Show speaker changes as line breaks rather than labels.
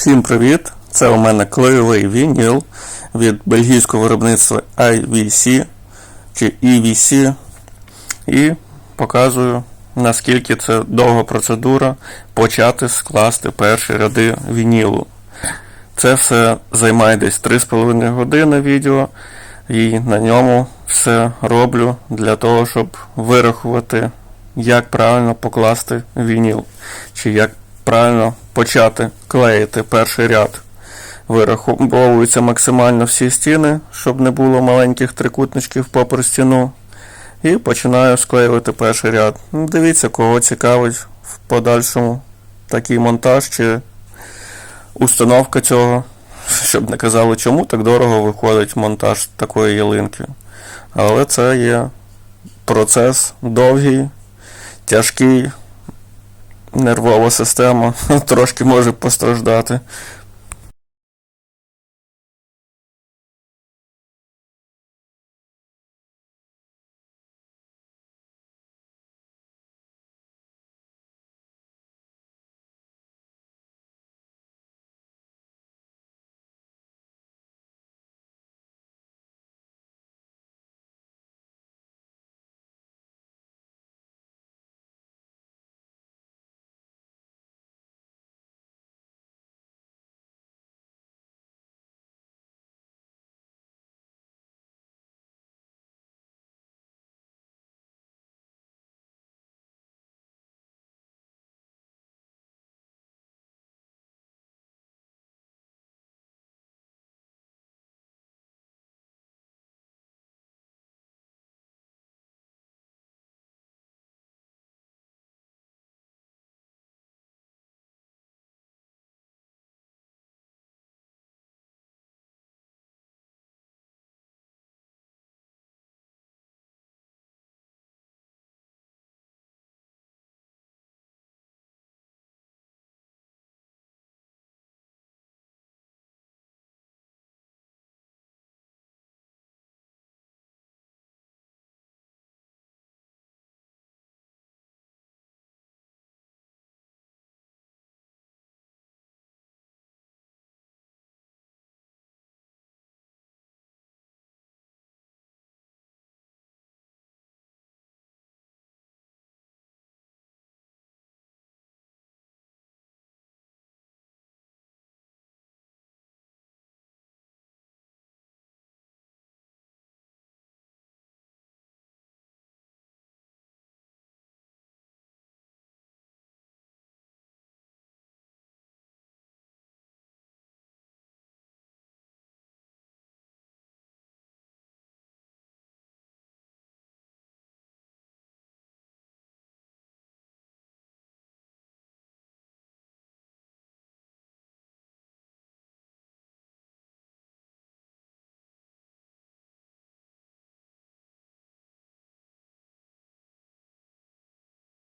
Всім привіт! Це у мене клеєвий вініл від бельгійського виробництва IVC чи EVC. І показую, наскільки це довга процедура почати скласти перші ряди вінілу. Це все займає десь 3,5 години відео, і на ньому все роблю для того, щоб вирахувати, як правильно покласти вініл, чи як правильно почати клеїти перший ряд. Вираховуються максимально всі стіни, щоб не було маленьких трикутничків попри стіну. І починаю склеювати перший ряд. Ну, Дивіться, кого цікавить в подальшому такий монтаж чи установка цього, щоб не казали, чому так дорого виходить монтаж такої ялинки. Але це є процес довгий, тяжкий, нервова система трошки може постраждати